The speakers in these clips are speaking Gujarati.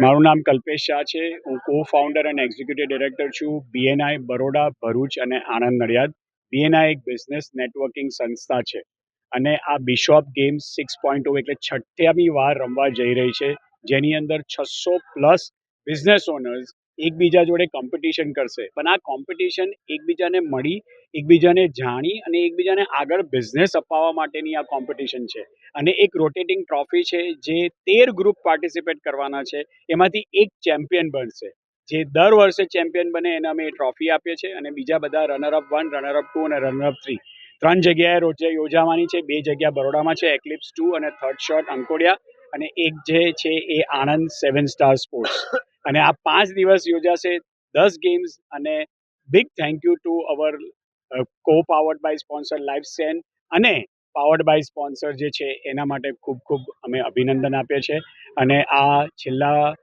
મારું નામ કલ્પેશ શાહ છે. હું કો ફાઉન્ડર અને એક્ઝિક્યુટિવ ડિરેક્ટર છું બીએનઆઈ બરોડા, ભરૂચ અને આણંદ નડિયાદ. બીએનઆઈ એક બિઝનેસ નેટવર્કિંગ સંસ્થા છે. અને આ બિશોપ ગેમ્સ સિક્સ પોઈન્ટ એટલે છઠ્ઠામી વાર રમવા જઈ રહી છે. જેની અંદર છસો પ્લસ બિઝનેસ ઓનર્સ એકબીજા જોડે કોમ્પિટિશન કરશે. પણ આ કોમ્પિટિશન એકબીજાને મળી, એકબીજાને જાણી અને એકબીજાને આગળ બિઝનેસ અપાવવા માટેની આ કોમ્પિટિશન છે. અને એક રોટેટિંગ ટ્રોફી છે જે તેર ગ્રુપ પાર્ટિસિપેટ કરવાના છે. એમાંથી એક ચેમ્પિયન બનશે. જે દર વર્ષે ચેમ્પિયન બને એને અમે ટ્રોફી આપીએ છીએ અને બીજા બધા runner up one runner up two અને રનરઅપ થ્રી ત્રણ જગ્યાએ રોજે યોજાવાની છે, બે જગ્યા બરોડામાં છે એક્લિપ્સ ટુ અને થર્ડ શોટ અંકોડિયા અને એક જે છે એ આણંદ સેવન સ્ટાર સ્પોર્ટ્સ અને આ પાંચ દિવસ યોજાશે, દસ ગેમ્સ અને big thank you to our co powered by sponsor life Sen અને પાવર્ડ બાય સ્પોન્સર જે છે, એના માટે ખૂબ ખૂબ અમે અભિનંદન આપીએ છીએ. અને આ છેલ્લા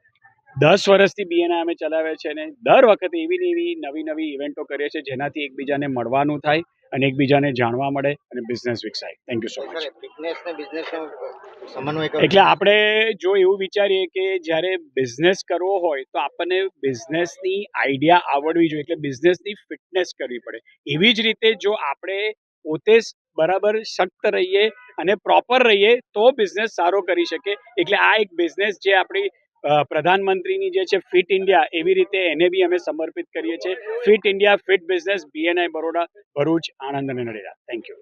દસ વર્ષથી બીએનઆઈ અમે ચલાવે છે અને દર વખતે એવી ને એવી નવી નવી ઇવેન્ટો કરીએ છીએ જેનાથી એકબીજાને મળવાનું થાય. અને એકબીજાને જાણવા મળે અને બિઝનેસ વિકસાય. થેન્ક યુ સો મચ એટલે આપણે જો એવું વિચારીએ કે જ્યારે બિઝનેસ કરવો હોય તો આપણને બિઝનેસની આઈડિયા આવડવી જોઈએ એટલે બિઝનેસની ફિટનેસ કરવી પડે. એવી જ રીતે જો આપણે પોતે બરાબર સખ્ત રહીએ અને પ્રોપર રહીએ તો બિઝનેસ સારો કરી શકે. એટલે આ એક બિઝનેસ જે આપણી પ્રધાનમંત્રીની જે છે ફિટ ઇન્ડિયા એવી રીતે એને બી અમે સમર્પિત કરીએ છીએ. Fit India fit business BNI Baroda, Bharuch, Anand અને નડિયાદ થેન્ક યુ